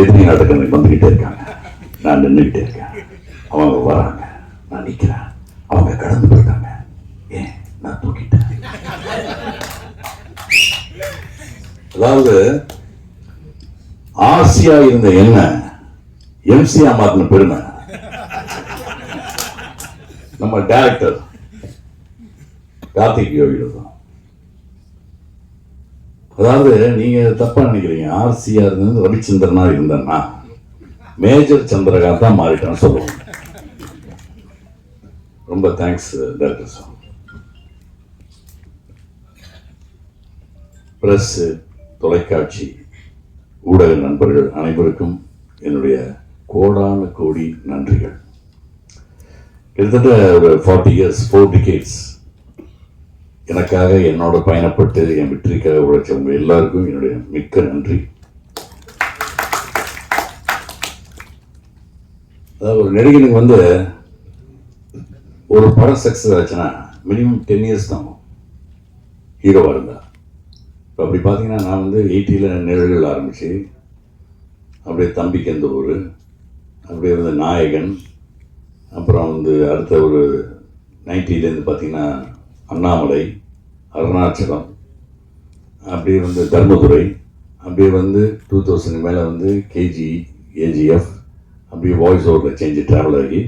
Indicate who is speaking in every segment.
Speaker 1: எதிரி நாட்டுக்கு எனக்கு வந்துக்கிட்டே இருக்காங்க. நான் நின்றுக்கிட்டே இருக்கேன். அவங்க வராங்க. நான் நிற்கிறேன் அவங்க கடந்து போயிட்டாங்க. ஏன்? நான் தூக்கிட்டேன். அதாவது ஆசியா இருந்த என்ன? எம்சிஆ மாத்தின பெருமை. நம்ம டேரக்டர் கார்த்திக் யோகிகள் தான். அதாவது நீங்க தப்பா நினைக்கிறீங்க. ஆர்சியாக இருந்தது ரவிச்சந்திரனா இருந்தேன்னா மேஜர் சந்திரகாந்த் தான் மாறிட்டான்னு சொல்லுவோம். ரொம்ப தேங்க்ஸ் டாக்டர் சார் பிரஸ் தொலைக்காட்சி ஊடக நண்பர்கள் அனைவருக்கும் என்னுடைய கோடான கோடி நன்றிகள். கிட்டத்தட்ட ஒரு ஃபார்ட்டி இயர்ஸ் ஃபோர் டிகேட்ஸ் எனக்காக என்னோட பயணப்பட்டு என் வெற்றிக்காக உழைச்சவங்க எல்லாருக்கும் என்னுடைய மிக்க நன்றி. அதாவது ஒரு நடிகனுக்கு வந்து ஒரு படம் சக்ஸஸ் ஆச்சுன்னா மினிமம் டென் இயர்ஸ் தான் ஹீரோவாக இருந்தா. இப்போ அப்படி பார்த்தீங்கன்னா நான் வந்து எயிட்டியில் நிழல்கள் ஆரம்பிச்சு அப்படியே தம்பிக்கு எந்த ஊர் அப்படியே வந்து நாயகன் அப்புறம் வந்து அடுத்த ஒரு நைன்டிலேருந்து பார்த்தீங்கன்னா அண்ணாமலை அருணாச்சலம் அப்படியே வந்து தர்மதுரை அப்படியே வந்து டூ தௌசண்ட் மேலே வந்து கேஜி ஏஜிஎஃப் அப்படியே வாய்ஸ் ஓவரில் சேஞ்சு ட்ராவல் ஆகி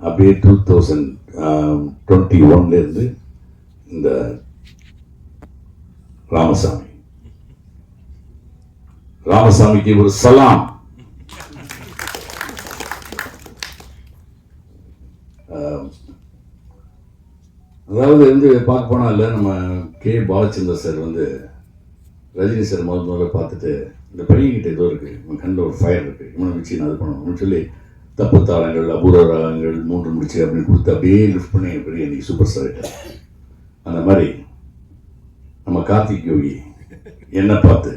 Speaker 1: அப்படியே டூ தௌசண்ட் டுவெண்ட்டி ஒன்லேருந்து இந்த ராமசாமி. ராமசாமிக்கு ஒரு சலாம். um, அதாவது வந்து பார்க்க போனால் இல்லை நம்ம கே பாலச்சந்தர் சார் வந்து ரஜினி சார் முதல் முதல்ல பார்த்துட்டு இந்த பையன்கிட்ட ஏதோ இருக்குது இவன் கண்ணில் ஒரு ஃபயர் இருக்குது இவனை வச்சு நான் அது பண்ணணும்னு சொல்லி தப்பு தாளங்கள் அபூர்வ ராகங்கள் மூன்று முடிச்சு அப்படின்னு கொடுத்து அப்படியே லிஃப்ட் பண்ணி பெரிய இன்னைக்கு சூப்பர் ஸ்டார் ஆயிட்டார் அந்த மாதிரி நம்ம கார்த்திக் யோகி என்ன பார்த்து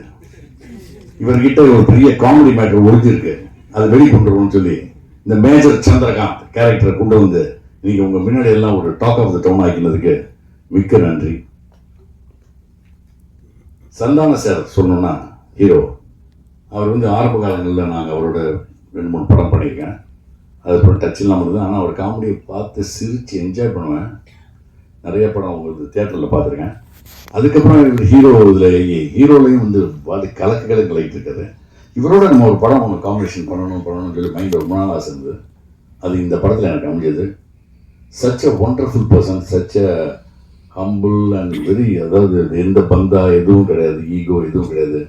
Speaker 1: இவர்கிட்ட ஒரு பெரிய காமெடி மேட்டர் ஒழிஞ்சிருக்கு அதை வெளிக்கொண்டு சொல்லி இந்த மேஜர் சந்திரகாந்த் கேரக்டரை கொண்டு வந்து நீங்க உங்கள் முன்னாடி எல்லாம் ஒரு டாக் ஆஃப் த டவுன் ஆக்கினதுக்கு மிக்க நன்றி. சந்தான சார் சொல்லணும்னா ஹீரோ அவர் வந்து ஆரம்ப காலங்களில் நாங்கள் அவரோட ரெண்டு மூணு படம் பண்ணியிருக்கேன். அது அப்புறம் டச் இல்லாமல் இருந்தது. ஆனால் அவர் காமெடியை பார்த்து சிரித்து என்ஜாய் பண்ணுவேன். நிறைய படம் உங்களுக்கு தேட்டரில் பார்த்துருக்கேன். அதுக்கப்புறம் இவர் ஹீரோ இதில் ஹீரோலையும் வந்து பார்த்து கலக்கு கலக்கு லைட் இருக்காரு. இவரோட நம்ம ஒரு படம் ஒன்று காம்பினேஷன் பண்ணணும் பண்ணணும்னு சொல்லி மைண்ட் ரொம்ப நாள் ஆசை இருந்தது அது இந்த படத்தில் எனக்கு அமைஞ்சது. Such a wonderful person such a humble and very அதாவது எந்த பந்தா எதுவும் கிடையாது ஈகோ எதுவும் கிடையாது.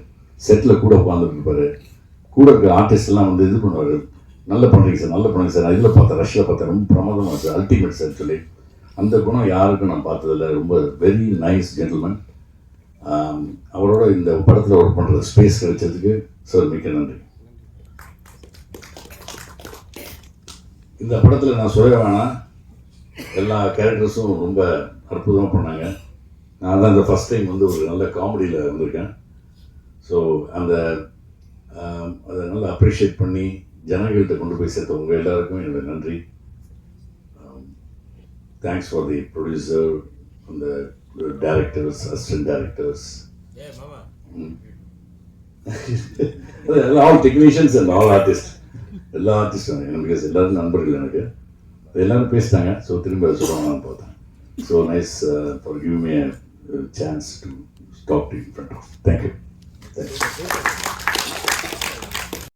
Speaker 1: செட்டில் கூட உட்காந்துட்டு கூட இருக்கிற ஆர்டிஸ்ட்லாம் வந்து இது பண்ணுவார். நல்ல பண்ணுறீங்க சார் நல்ல பண்ணுறீங்க சார். இதில் பார்த்தேன் ரஷ்யில் பார்த்தேன். ரொம்ப பிரமாதமாக சார் அல்டிமேட் சார் சொல்லி. அந்த குணம் யாருக்கும் நான் பார்த்ததில்ல. ரொம்ப வெரி நைஸ் ஜென்டில்மேன் அவரோட இந்த படத்தில் ஒர்க் பண்ணுற ஸ்பேஸ் கிடைச்சதுக்கு சார் மிக்க நன்றி. இந்த படத்தில் நான் சொல்ல வேணாம். எல்லா கேரக்டர்ஸும் ரொம்ப அற்புதமாக பண்ணாங்க. நான் தான் இந்த ஃபஸ்ட் டைம் வந்து ஒரு நல்ல காமெடியில் வந்திருக்கேன். ஸோ அந்த அதை நல்லா அப்ரிஷியேட் பண்ணி ஜனங்கள்கிட்ட கொண்டு போய் சேர்த்த உங்கள் எல்லாருக்கும் என்னோட நன்றி. தேங்க்ஸ் ஃபார் தி ப்ரொடியூசர் அந்த directors assistant directors all technicians and all artist எல்லா ஆர்டிஸ்டும் எனக்கு எல்லாரும் நண்பர்கள் எனக்கு. எல்லாரும் பேசிட்டாங்க ஸோ திரும்ப அதை சொல்லுவாங்கன்னு பார்த்தேன் so nice for give me chance to stop to in front of thank you thank you